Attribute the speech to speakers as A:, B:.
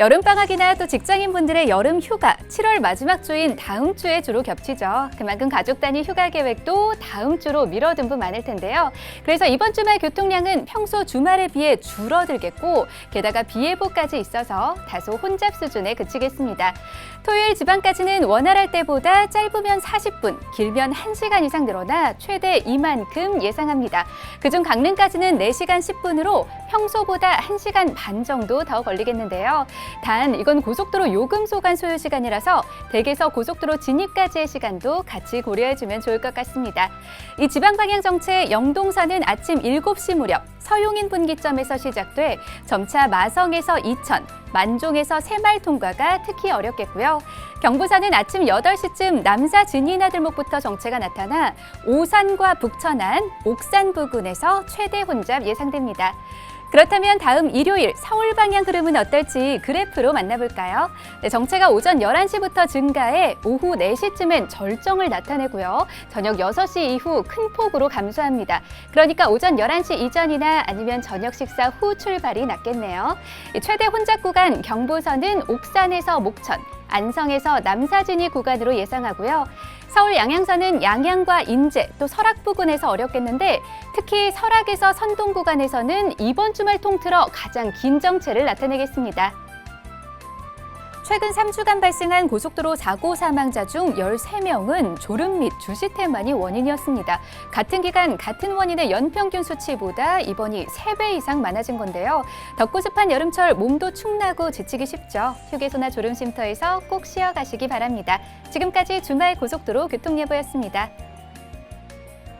A: 여름방학이나 또 직장인분들의 여름 휴가 7월 마지막 주인 다음 주에 주로 겹치죠. 그만큼 가족 단위 휴가 계획도 다음 주로 미뤄둔 분 많을 텐데요. 그래서 이번 주말 교통량은 평소 주말에 비해 줄어들겠고 게다가 비 예보까지 있어서 다소 혼잡 수준에 그치겠습니다. 토요일 지방까지는 원활할 때보다 짧으면 40분, 길면 1시간 이상 늘어나 최대 이만큼 예상합니다. 그중 강릉까지는 4시간 10분으로 평소보다 1시간 반 정도 더 걸리겠는데요. 단 이건 고속도로 요금 소관 소요 시간이라서 댁에서 고속도로 진입까지의 시간도 같이 고려해주면 좋을 것 같습니다. 이 지방 방향 정체 영동선은 아침 7시 무렵 서용인 분기점에서 시작돼 점차 마성에서 이천, 만종에서 새말 통과가 특히 어렵겠고요. 경부선은 아침 8시쯤 남사 진이나들목부터 정체가 나타나 오산과 북천안, 옥산 부근에서 최대 혼잡 예상됩니다. 그렇다면 다음 일요일 서울 방향 흐름은 어떨지 그래프로 만나볼까요? 네, 정체가 오전 11시부터 증가해 오후 4시쯤엔 절정을 나타내고요. 저녁 6시 이후 큰 폭으로 감소합니다. 그러니까 오전 11시 이전이나 아니면 저녁 식사 후 출발이 낫겠네요. 이 최대 혼잡 구간 경부선은 옥산에서 목천, 안성에서 남사진이 구간으로 예상하고요. 서울 양양선은 양양과 인제 또 설악 부근에서 어렵겠는데 특히 설악에서 선동 구간에서는 이번 주말 통틀어 가장 긴 정체를 나타내겠습니다. 최근 3주간 발생한 고속도로 사고 사망자 중 13명은 졸음 및 주시태만이 원인이었습니다. 같은 기간 같은 원인의 연평균 수치보다 이번이 3배 이상 많아진 건데요. 덥고 습한 여름철 몸도 축나고 지치기 쉽죠. 휴게소나 졸음 쉼터에서 꼭 쉬어가시기 바랍니다. 지금까지 주말 고속도로 교통예보였습니다.